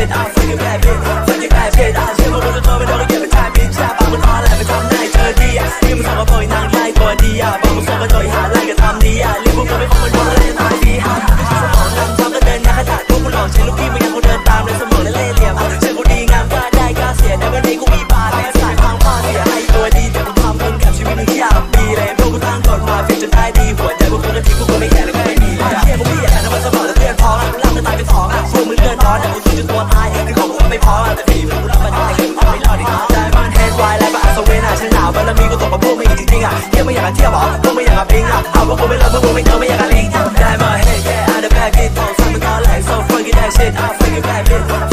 bitch I'm fucking bad bitch fucking เธอไม่โดนก็เก็บเป็นชายมิจฉาปากมันอ่อนแหละไปทำนายเธอดีอะนี่สองกับโยนางไล่ตัวดีอ่บอกมึงส่งไปโดยหาไล่ก็ทำดีอะรีบมึไม่คงมันโดนอะไรจะตายดีอะสองนำทำก็เดินหน้าดพวกมึงหลอกช้ลพี่มึงยังคงเดินตามเลสมองและเล่เหลี่ยมเชื่อกูดีงามก้าได้ก้าเสียได้วันนี้กูมีบาทแม่สายพังพลาดเสียไอ้ตัวดีแต่กูทำมึงแคบชีวิตนึ่อยากมีเลยพวกกูตั้งกฎมาเพียงจนได้ดีหัว ชื่อตัวตายคือของก็ไม่พอแต่ฝีมือกูรับมาได้กูไม่รอดดิได้บ้านแทนวายและบ้านอัศเวนอะฉันหนาวบารมีก็ตกมาพวกไม่จริงๆอะเที่ยวไม่อยากเที่ยวหรอพวกไม่อยากปิงอะเอาว่ากูไม่รักพวกกูไม่เจอไม่อยากลิงได้มา hey แค่อ I'm the bad kid ทองซ้ำมันก็แหลก so funky that shit I fuck you bad bitch